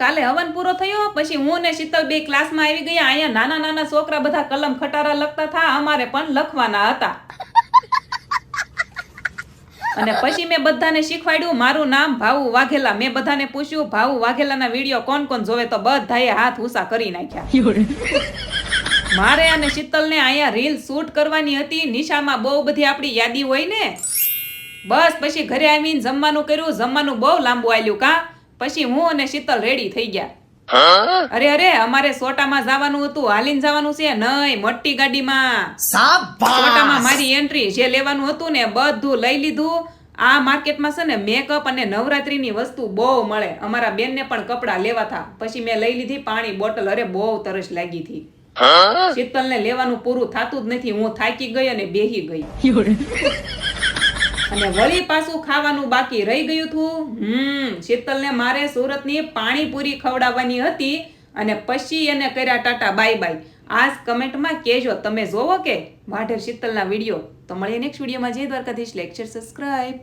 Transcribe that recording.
કાલે હવન પૂરો થયો, પછી હું ને શીતલ બે ક્લાસમાં આવી ગયા. અહીંયા નાના નાના છોકરા બધા કલમ ખટારા લખતા હતા અમારે પણ લખવાના હતા. અને પછી મેં બધાને શીખવાડ્યું, મારું નામ ભાવુ વાઘેલા. મેં બધાને પૂછ્યું ભાવુ વાઘેલાના વીડિયો કોણ કોણ જોવે? તો બધાએ હાથ હુસા કરી નાખ્યા. મારે અને શીતલને અહીંયા રીલ શૂટ કરવાની હતી. નિશામાં બહુ બધી આપણી યાદી હોય ને. બસ પછી ઘરે આવીને જમવાનું કર્યું. જમવાનું બહુ લાંબુ આવ્યું કા? પછી હું અને શીતલ રેડી થઈ ગયા. અરે અરે અમારે સોટામાં જવાનું હતું હાલીન જવાનું છે નહીં મોટી ગાડીમાં. સોટામાં મારી એન્ટ્રી જે લેવાનું હતું ને બધું લઈ લીધું. આ માર્કેટમાં છે ને મેકઅપ અને નવરાત્રીની વસ્તુ બહુ મળે. અમારા બેનને પણ કપડાં લેવા હતા પછી મેં લઈ લીધી પાણી બોટલ. અરે બહુ તરસ લાગી હતી. શીતલને લેવાનું પૂરું થાતું જ નથી. હું થાકી ગઈ અને બેહી ગઈ. અને વળી પાછું ખાવાનું બાકી રહી ગયું હતું. હમ, શીતલને મારે સુરતની પાણીપુરી ખવડાવવાની હતી અને પછી એને કર્યા ટાટા, બાય બાય. આજ કમેન્ટમાં કહેજો, તમે જોવો કે વાઢેર શીતલના વીડિયો. તો મળીએ નેક્સ્ટ વિડીયોમાં. જય દ્વારકાધીશ. Lecture subscribe